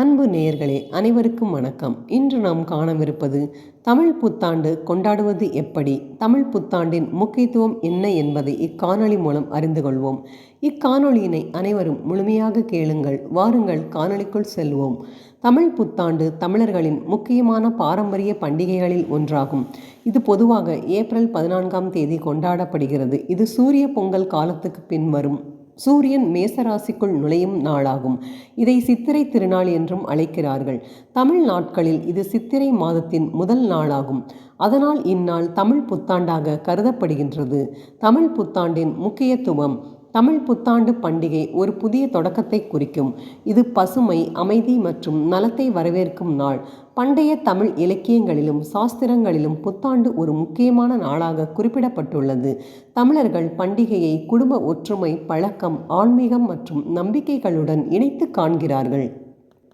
அன்பு நேயர்களே அனைவருக்கும் வணக்கம். இன்று நாம் காணவிருப்பது தமிழ் புத்தாண்டு கொண்டாடுவது எப்படி? தமிழ் புத்தாண்டின் முக்கியத்துவம் என்ன என்பதை இக்காணொளி மூலம் அறிந்து கொள்வோம். இக்காணொளியினை அனைவரும் முழுமையாக கேளுங்கள். வாருங்கள் காணொளிக்குள் செல்வோம். தமிழ் புத்தாண்டு தமிழர்களின் முக்கியமான பாரம்பரிய பண்டிகைகளில் ஒன்றாகும். இது பொதுவாக ஏப்ரல் பதினான்காம் தேதி கொண்டாடப்படுகிறது. இது சூரிய பொங்கல் காலத்துக்கு பின்வரும் சூரியன் மேசராசிக்குள் நுழையும் நாளாகும். இதை சித்திரை திருநாள் என்றும் அழைக்கிறார்கள். தமிழ் நாட்களில் இது சித்திரை மாதத்தின் முதல் நாளாகும். அதனால் இந்நாள் தமிழ் புத்தாண்டாக கருதப்படுகின்றது. தமிழ் புத்தாண்டின் முக்கியத்துவம் தமிழ் புத்தாண்டு பண்டிகை ஒரு புதிய தொடக்கத்தை குறிக்கும். இது பசுமை அமைதி மற்றும் நலத்தை வரவேற்கும் நாள். பண்டைய தமிழ் இலக்கியங்களிலும் சாஸ்திரங்களிலும் புத்தாண்டு ஒரு முக்கியமான நாளாக குறிப்பிடப்பட்டுள்ளது. தமிழர்கள் பண்டிகையை குடும்ப ஒற்றுமை பழக்கம் ஆன்மீகம் மற்றும் நம்பிக்கைகளுடன் இணைத்து காண்கிறார்கள்.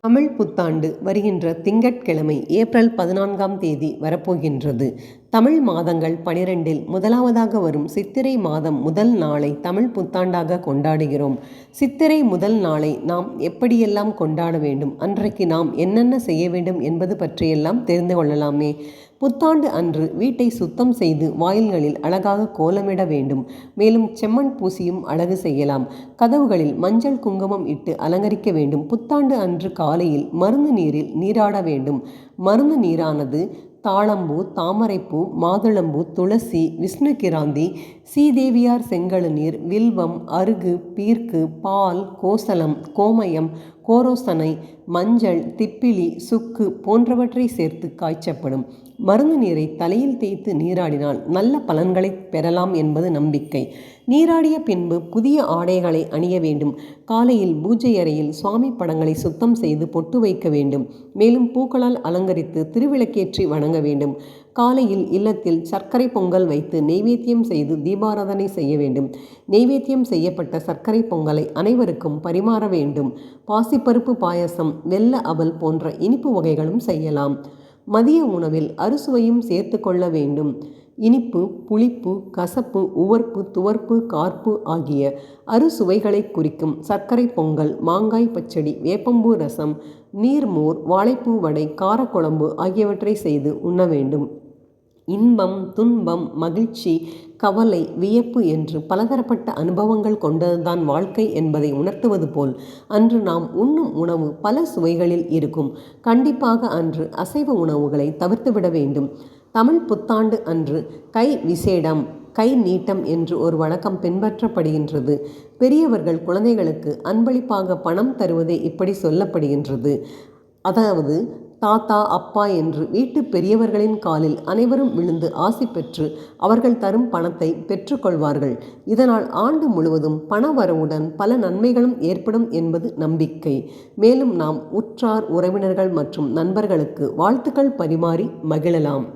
தமிழ் புத்தாண்டு வருகின்ற திங்கட்கிழமை ஏப்ரல் பதினான்காம் தேதி வரப்போகின்றது. தமிழ் மாதங்கள் பனிரெண்டில் முதலாவதாக வரும் சித்திரை மாதம் முதல் நாளை தமிழ் புத்தாண்டாக கொண்டாடுகிறோம். சித்திரை முதல் நாளை நாம் எப்படியெல்லாம் கொண்டாட வேண்டும்? அன்றைக்கு நாம் என்னென்ன செய்ய வேண்டும் என்பது பற்றியெல்லாம் தெரிந்து கொள்ளலாமே. புத்தாண்டு அன்று வீட்டை சுத்தம் செய்து வாயில்களில் அழகாக கோலமிட வேண்டும். மேலும் செம்மண் பூசியும் அழகு செய்யலாம். கதவுகளில் மஞ்சள் குங்குமம் இட்டு அலங்கரிக்க வேண்டும். புத்தாண்டு அன்று காலையில் மருந்து நீரில் நீராட வேண்டும். மருந்து நீரானது தாளம்பூ தாமரைப்பூ மாதுளம்பூ துளசி விஷ்ணுகிராந்தி சீதேவியார் செங்கழுநீர் வில்வம் அருகு பீர்க்கு பால் கோசலம் கோமயம் கோரோசனை மஞ்சள் திப்பிலி சுக்கு போன்றவற்றை சேர்த்து காய்ச்சப்படும். மருந்து நீரை தலையில் தேய்த்து நீராடினால் நல்ல பலன்களை பெறலாம் என்பது நம்பிக்கை. நீராடிய பின்பு புதிய ஆடைகளை அணிய வேண்டும். காலையில் பூஜை அறையில் சுவாமி படங்களை சுத்தம் செய்து பொட்டு வைக்க வேண்டும். மேலும் பூக்களால் அலங்கரித்து திருவிளக்கேற்றி வணங்க வேண்டும். காலையில் இல்லத்தில் சர்க்கரை பொங்கல் வைத்து நெய்வேத்தியம் செய்து தீபாராதனை செய்ய வேண்டும். நெய்வேத்தியம் செய்யப்பட்ட சர்க்கரை பொங்கலை அனைவருக்கும் பரிமாற வேண்டும். பாசிப்பருப்பு பாயசம் வெள்ள அவல் போன்ற இனிப்பு வகைகளும் செய்யலாம். மதிய உணவில் அறுசுவையும் சேர்த்து கொள்ள வேண்டும். இனிப்பு புளிப்பு கசப்பு உவர்ப்பு துவர்ப்பு கார்ப்பு ஆகிய அறுசுவைகளை குறிக்கும் சர்க்கரை பொங்கல் மாங்காய் பச்சடி வேப்பம்பூ ரசம் நீர்மோர் வாழைப்பூ வடை காரக்குழம்பு ஆகியவற்றை செய்து உண்ண வேண்டும். இன்பம் துன்பம் மகிழ்ச்சி கவலை வியப்பு என்று பலதரப்பட்ட அனுபவங்கள் கொண்டதுதான் வாழ்க்கை என்பதை உணர்த்துவது போல் அன்று நாம் உண்ணும் உணவு பல சுவைகளில் இருக்கும். கண்டிப்பாக அன்று அசைவ உணவுகளை தவிர்த்துவிட வேண்டும். தமிழ் புத்தாண்டு அன்று கை விசேடம் கை நீட்டம் என்று ஒரு வழக்கம் பின்பற்றப்படுகின்றது. பெரியவர்கள் குழந்தைகளுக்கு அன்பளிப்பாக பணம் தருவதே இப்படி சொல்லப்படுகின்றது. அதாவது தாத்தா அப்பா என்று வீட்டு பெரியவர்களின் காலில் அனைவரும் விழுந்து ஆசி பெற்று அவர்கள் தரும் பணத்தை பெற்றுக்கொள்வார்கள். இதனால் ஆண்டு முழுவதும் பண வரவுடன் பல நன்மைகளும் ஏற்படும் என்பது நம்பிக்கை. மேலும் நாம் உற்றார் உறவினர்கள் மற்றும் நண்பர்களுக்கு வாழ்த்துக்கள் பரிமாறி மகிழலாம்.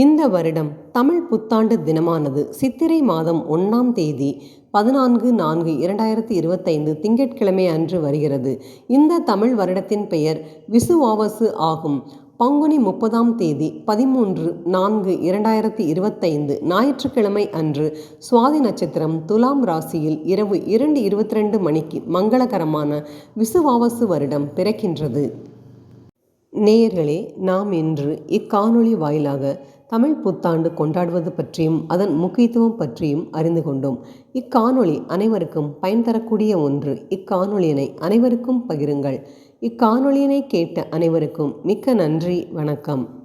இந்த வருடம் தமிழ் புத்தாண்டு தினமானது சித்திரை மாதம் ஒன்றாம் தேதி பதினான்கு நான்கு இரண்டாயிரத்தி இருபத்தைந்து திங்கட்கிழமை அன்று வருகிறது. இந்த தமிழ் வருடத்தின் பெயர் விசுவாவசு ஆகும். பங்குனி முப்பதாம் தேதி பதிமூன்று நான்கு இரண்டாயிரத்தி இருபத்தைந்து ஞாயிற்றுக்கிழமை அன்று சுவாதி நட்சத்திரம் துலாம் ராசியில் இரவு இரண்டு இருபத்தி ரெண்டு மணிக்கு மங்களகரமான விசுவாவசு வருடம் பிறக்கின்றது. நேயர்களே நாம் இன்று இக்காணொளி வாயிலாக தமிழ் புத்தாண்டு கொண்டாடுவது பற்றியும் அதன் முக்கியத்துவம் பற்றியும் அறிந்து கொண்டோம். இக்காணொளி அனைவருக்கும் பயன் தரக்கூடிய ஒன்று. இக்காணொளியினை அனைவருக்கும் பகிருங்கள். இக்காணொளியினை கேட்ட அனைவருக்கும் மிக்க நன்றி. வணக்கம்.